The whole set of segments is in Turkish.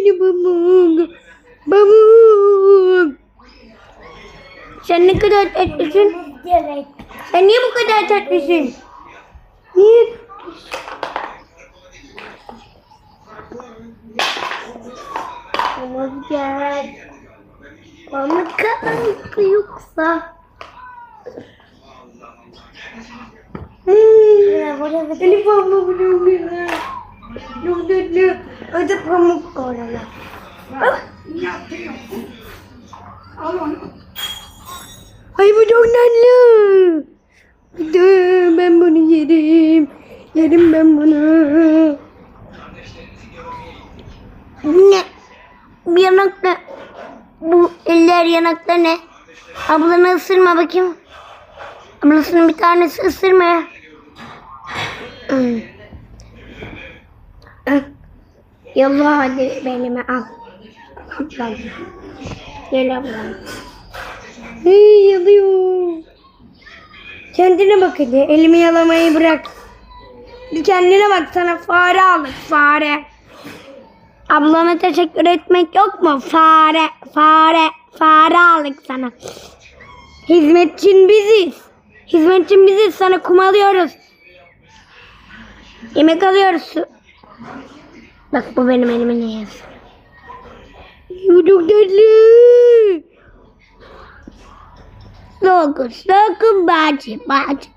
beni pamuk. Pamuk. Sen ne kadar tatlısın. Sen niye bu kadar tatlısın? Niye? Pamuk gel. Pamuk karanlık yoksa. Hmm. Buraya bir Elif ne oluyor? Çok tatlı. Hadi pamuk oraya. Ah. Ay bu çok tatlı. Hadi ben bunu yerim. Yerim ben bunu. Ne? Bir yanakta. Bu eller yanakta ne? Ablanı ısırma bakayım. Ablasının bir tanesi ısırma. Hmm. Yallah hadi benime al. Ablam. Gel ablam. Hey yalıyor. Kendine bak hadi. Elimi yalamayı bırak. Bir kendine bak sana fare aldık fare. Ablama teşekkür etmek yok mu? Fare, fare, fare aldık sana. Hizmetçin biziz. Hizmetçin biziz. Sana kum alıyoruz. Yemek alıyoruz. Bak bu benim neyesi. Bu çok tatlı. Dokuz, dokuz bacı, bacı.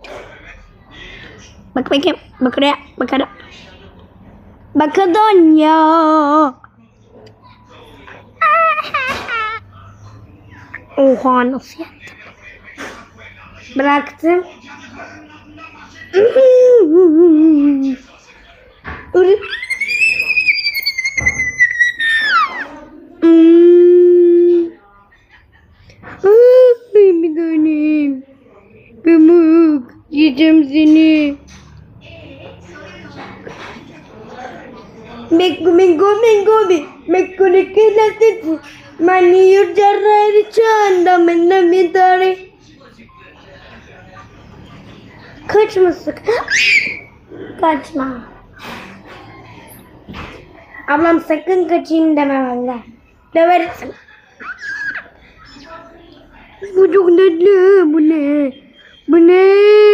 Bak bakayım, bak oraya, bak oraya. Makedonya. Oha nasıl yaptım? Bıraktım. Yiyeceğim seni. Mekko mekko mekko. Mekko ne kelaseti. Mani yurcarları çanda menne mi tare. Kaçma sakın. Kaçma. Ablam sakın kaçayım deme benden. Döversin. Bu çok tatlı. Bu ne? Bu ne?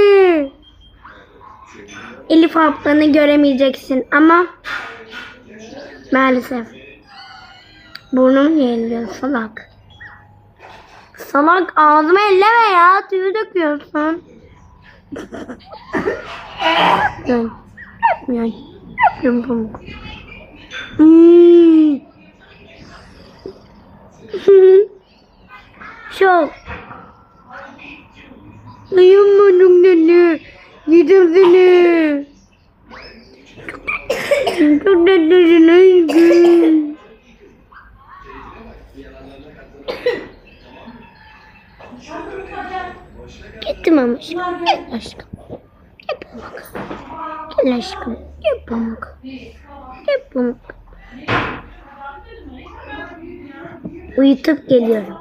Elif ablanı göremeyeceksin ama maalesef. Burnum yeniliyor salak. Salak ağzıma elleme ya. Tüyü döküyorsun. Yapmıyorum. Yapmıyorum. Yapmıyorum pamuk. Hmm. Şov. Duyamadım seni. Yedim seni. Tatlısın aşkım. Gittim ama aşkım. Gel aşkım. Gel pamuk. Gel aşkım. Gel pamuk. Gel pamuk. Uyutup geliyorum.